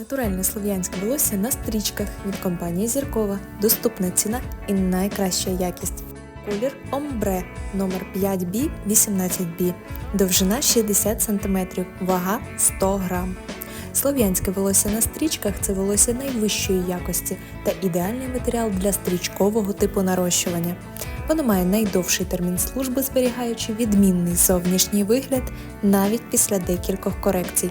Натуральне слов'янське волосся на стрічках від компанії Зіркова. Доступна ціна і найкраща якість. Колір Омбре номер 5B 18B. Довжина 60 см, вага 100 г. Слов'янське волосся на стрічках це волосся найвищої якості та ідеальний матеріал для стрічкового типу нарощування. Воно має найдовший термін служби, зберігаючи відмінний зовнішній вигляд навіть після декількох корекцій.